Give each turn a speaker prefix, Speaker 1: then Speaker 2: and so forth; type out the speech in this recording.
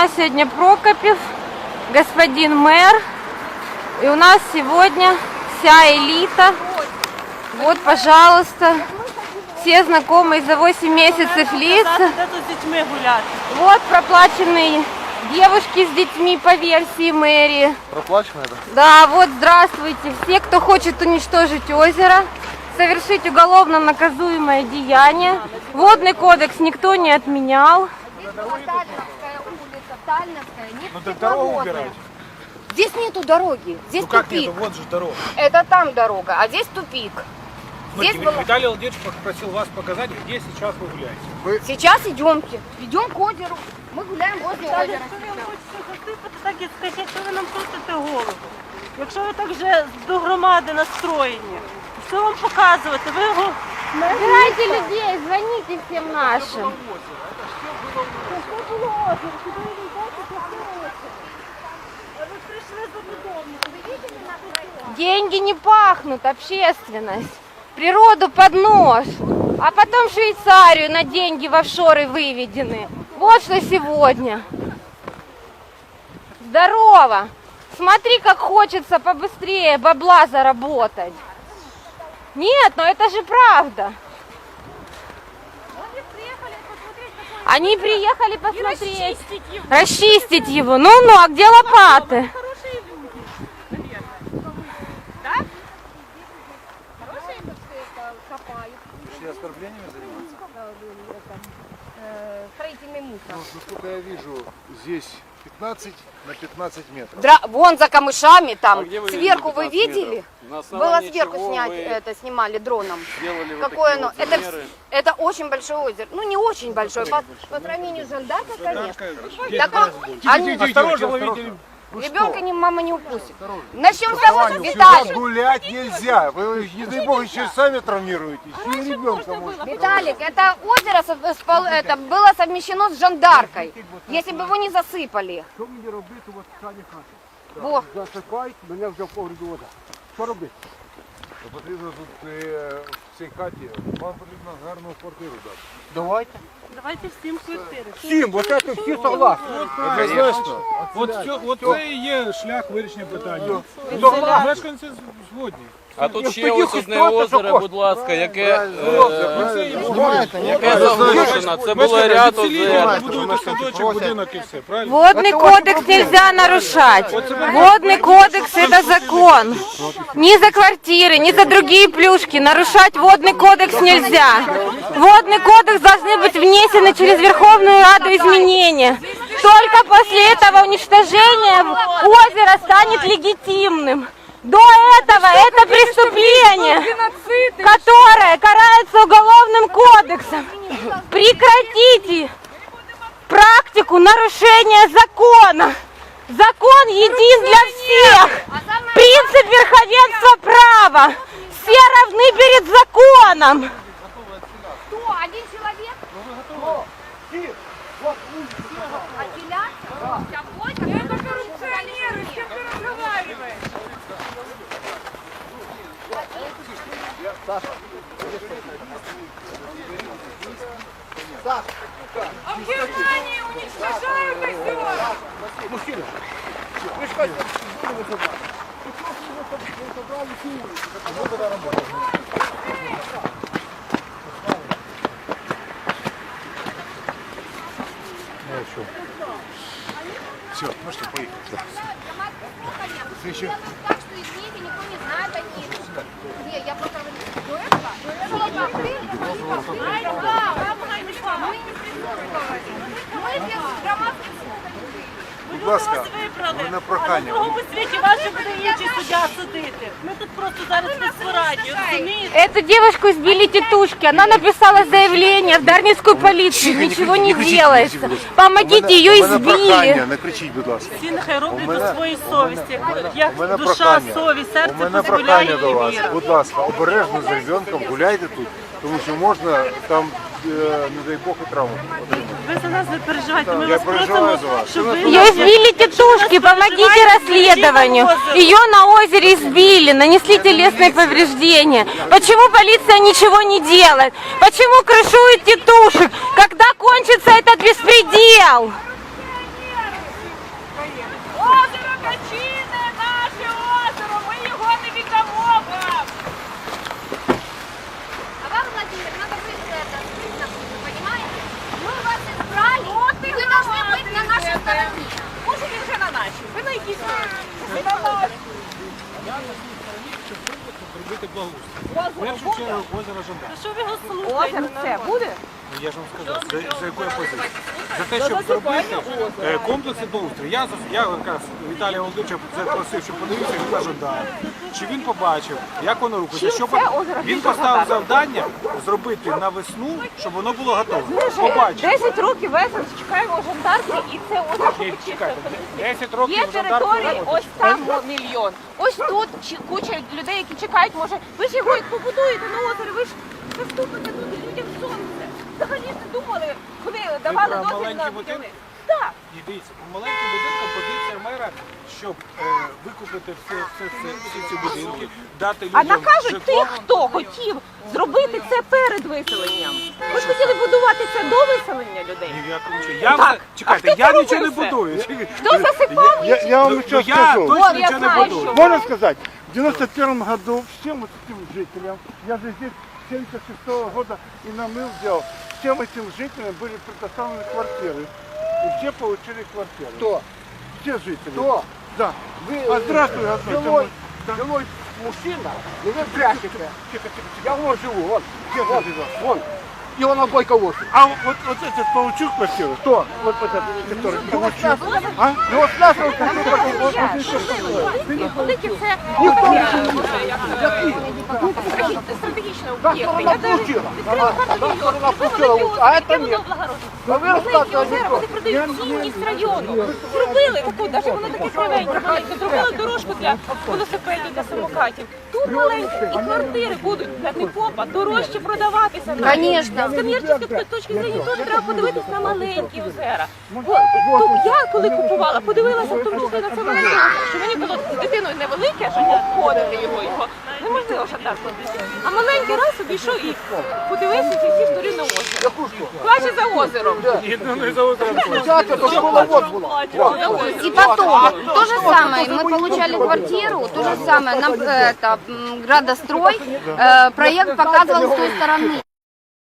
Speaker 1: нас сегодня Прокопев, господин мэр. И у нас сегодня вся элита. Вот, пожалуйста, все знакомые за 8 месяцев лица. Вот проплаченные девушки с детьми по версии мэрии.
Speaker 2: Проплачено это?
Speaker 1: Да, вот здравствуйте. Все, кто хочет уничтожить озеро, совершить уголовно наказуемое деяние. Водный кодекс никто не отменял.
Speaker 3: Тальновская улица, Тальновская,
Speaker 2: Ну так дорогу
Speaker 3: нефтепроводная.
Speaker 2: убирать.
Speaker 3: Здесь нету дороги, здесь
Speaker 2: Ну как
Speaker 3: тупик.
Speaker 2: нет, вот же дорога.
Speaker 3: Это там дорога, а здесь тупик.
Speaker 4: Смотрите,
Speaker 3: Здесь было-
Speaker 4: Виталий Владимирович попросил вас показать, где сейчас вы гуляете.
Speaker 3: Сейчас идемте, идем к озеру. Мы гуляем возле
Speaker 5: Далі,
Speaker 3: озера.
Speaker 5: якщо ви хочете засипати, так і скажіть, що ви нам крутите голову. Якщо ви так вже до громади настроєні, що вам показувати? Ви його
Speaker 1: Собирайте людей, звоните всем нашим. Деньги не пахнут, общественность. Природу под нож. А потом Швейцарию на деньги в офшоры выведены. Вот что сегодня. Здорово. Смотри, как хочется побыстрее бабла заработать. Нет, но это же правда. Они приехали посмотреть. Расчистить его. Ну-ну, а где лопаты?
Speaker 2: Пришли оскорблениями заниматься?
Speaker 3: Строительный мусор.
Speaker 6: Ну, насколько я вижу, здесь 15 на 15 метров.
Speaker 3: Дра- Вон за камышами там.
Speaker 7: А где вы
Speaker 3: Сверху
Speaker 7: видели
Speaker 3: вы
Speaker 7: 15
Speaker 3: видели?
Speaker 7: метров? На
Speaker 3: Было
Speaker 7: основании
Speaker 3: сверху
Speaker 7: чего
Speaker 3: снять,
Speaker 7: вы
Speaker 3: это снимали дроном.
Speaker 7: сделали вот
Speaker 3: Какое
Speaker 7: такие
Speaker 3: оно?
Speaker 7: вот
Speaker 3: Это,
Speaker 7: замеры?
Speaker 3: вс- это очень большое озеро. Ну не очень большое. По, по сравнению с Жандаркой, конечно. Так, а- они-
Speaker 2: Осторожно, вы видели.
Speaker 3: ребенка не, мама не упустит. Начнем с того, что
Speaker 6: Сюда
Speaker 3: Виталик.
Speaker 6: гулять нельзя. Вы, не дай бог, еще и сами травмируетесь. И ребенка может.
Speaker 3: Виталик, это озеро со- с пол- это было совмещено с Жандаркой. Если бы его не засыпали.
Speaker 6: Що мені робити от в стані хати?
Speaker 3: Во.
Speaker 6: Засипають, мене вже в погрібі вода. Що робити? Потрібно тут е, в цій хаті, вам потрібно гарну квартиру дати. Давайте.
Speaker 5: Давайте всім квартири.
Speaker 6: Всім, вот это всі согласні. Однозначно.
Speaker 4: От, цьо- от це і є шлях вирішення питання.
Speaker 6: Согласні.
Speaker 4: Мешканці згодні.
Speaker 7: А тут
Speaker 6: Ну,
Speaker 7: ще
Speaker 6: тоді
Speaker 7: ось
Speaker 6: хоч
Speaker 7: одне
Speaker 6: хто-то
Speaker 7: озеро,
Speaker 6: захоче.
Speaker 7: будь ласка, яке, е,
Speaker 2: Понимаете,
Speaker 7: яке загружено. Це було ряд озер.
Speaker 4: Будуєте садочок, будинок і все, правильно?
Speaker 1: Водный кодекс нельзя нарушать. Водный кодекс это закон. Ни за квартиры, ни за другие плюшки нарушать водный кодекс нельзя. Водный кодекс должны быть внесены через Верховную Раду изменения. Только после этого уничтожение озера станет легитимным. До этого это преступление, которое карается уголовным кодексом. Прекратите практику нарушения закона. Закон един для всех. Принцип верховенства права. Все равны перед законом.
Speaker 3: Отделяться? Вся бойка? Это коррупционеры, с кем ты разговариваешь?
Speaker 5: А в Германии уничтожают озера.
Speaker 6: Все, ну что, поехали. Еще.
Speaker 3: Так что их дети никто не знает о них. Не, я просто говорю, до этого, до этого ты, Ай, да, мы не придумывали. Мы без громадских
Speaker 6: Будь ласка,
Speaker 5: Вас вибрали.
Speaker 6: ми на
Speaker 5: А
Speaker 6: прохання.
Speaker 5: на другому світі вас же буде інший суддя судити. Ми тут просто зараз не спораді, розумієте?
Speaker 1: Эту девушку избили тетушки. Она написала заявление в Дарницкую полицию. Ничего не делается. Помогите, ее
Speaker 6: У мене прохання,
Speaker 1: избили.
Speaker 6: не кричіть, будь ласка.
Speaker 5: Всі нехай роблять
Speaker 6: У мене-
Speaker 5: до своєї совісті. Як
Speaker 6: У мене
Speaker 5: душа,
Speaker 6: прохання.
Speaker 5: совість,
Speaker 6: У
Speaker 5: серце
Speaker 6: мене
Speaker 5: дозволяє
Speaker 6: прохання до
Speaker 5: і
Speaker 6: вас.
Speaker 5: віра.
Speaker 6: Будь ласка, обережно з ребенком гуляйте тут, тому що можна там, е, не дай Бог, і травму.
Speaker 5: Ви за нас не переживайте, ми
Speaker 6: Я
Speaker 5: вас
Speaker 6: переживаю
Speaker 5: просимо,
Speaker 6: за вас.
Speaker 5: щоб ви
Speaker 1: Ее избили тетушки. Помогите расследованию. Ее на озере избили, нанесли телесные повреждения. Почему полиция ничего не делает? Почему крышует тетушек? Когда кончится этот беспредел?
Speaker 8: Качине наше
Speaker 4: благоустрій. Першу чергу озеро Жандар.
Speaker 5: Що ви його слухаєте?
Speaker 8: Озеро це буде?
Speaker 4: Я ж вам сказав, за, за якою позицією? За те, щоб зробити е, комплексний благоустрій. Я, за- я якраз Віталія Володимировича це просив, щоб подивився він на Жандар. Чи він побачив, як воно рухається. Щоб він поставив завдання зробити на весну, щоб воно було готове. Побачив.
Speaker 8: 10 років весело чекаємо жандарки і це озеро
Speaker 4: 10 років
Speaker 8: Є території, ось там мільйон. Ось тут куча людей, які чекають, може, ви ж його як побудуєте на озері, ви ж заступите тут людям сонце. Взагалі не думали, коли давали дозвіл на.
Speaker 4: І дивіться, по маленьким будинкам позиція мера, щоб е, викупити все, все, все, всі ці будинки, дати людям
Speaker 8: А накажуть
Speaker 4: житло.
Speaker 8: тих, хто хотів зробити це перед виселенням. Ви ж хотіли будувати це до виселення людей.
Speaker 4: Ні в якому разі. Я
Speaker 8: Так.
Speaker 4: вже, чекайте,
Speaker 8: А хто
Speaker 4: я
Speaker 8: це
Speaker 4: нічого не
Speaker 8: робив це?
Speaker 4: будую.
Speaker 8: Хто засипав?
Speaker 6: Я, я вам
Speaker 4: Ну,
Speaker 6: сейчас
Speaker 4: я
Speaker 6: скажу.
Speaker 4: точно
Speaker 8: Вот, я
Speaker 4: нічого не
Speaker 8: знаю,
Speaker 4: будую.
Speaker 8: що-
Speaker 6: Можно сказать, в 91 году всем вот этим жителям, я же здесь 76 года и намыл взял, всем этим жителям были предоставлены квартиры. И все получили квартиры. Кто? Все жители. Кто? Да. Вы, а здравствуй, Антон.
Speaker 9: Жилой,
Speaker 6: Да.
Speaker 9: жилой мужчина, и вы прячете.
Speaker 6: Тихо, тихо, тихо.
Speaker 9: Я вон живу, вон,
Speaker 6: Где ты живешь?
Speaker 9: вон. И он обойка лошадь.
Speaker 6: А вот, вот этот получил квартиру? Кто? Вот этот, который получил. А?
Speaker 9: Его спрашивают, как ты такой, вот,
Speaker 8: Я.
Speaker 9: вот,
Speaker 8: Великі, великі це стратегічне
Speaker 9: Как
Speaker 8: об'єкти.
Speaker 9: сторона
Speaker 8: Я даже
Speaker 9: получила?
Speaker 8: відкрила
Speaker 9: Ага,
Speaker 8: карту
Speaker 9: да,
Speaker 8: мільйонів.
Speaker 9: сторона
Speaker 8: Якби
Speaker 9: получила,
Speaker 8: великі
Speaker 9: а
Speaker 8: озера,
Speaker 9: це
Speaker 8: яке
Speaker 9: ні.
Speaker 8: воно благородне.
Speaker 9: А ви
Speaker 8: Великі
Speaker 9: розказуєте,
Speaker 8: озера,
Speaker 9: що?
Speaker 8: вони продають цінність району. Зробили таку, навіть воно таке кривеньке, маленьке, зробили дорожку для велосипедів, для самокатів. Тут маленькі, і квартири будуть для типопа дорожче продаватися.
Speaker 3: Конечно.
Speaker 8: З комерційної точки зору теж треба подивитися на маленькі озера. От, тут я, коли купувала, подивилася в тому числі на це маленьке озеро, що мені було з дитиною невелике, щоб обходити його, його неможливо шатарку. А маленький раз обійшов і подивився зі всіх сторін на озеро. Плаче за озером.
Speaker 4: Ні, ну не за озером.
Speaker 9: Взяти, то що було, вот було.
Speaker 3: И потом, то же самое, мы получали квартиру, то же самое, нам э, это, м, градострой, э, проект показывал с той стороны.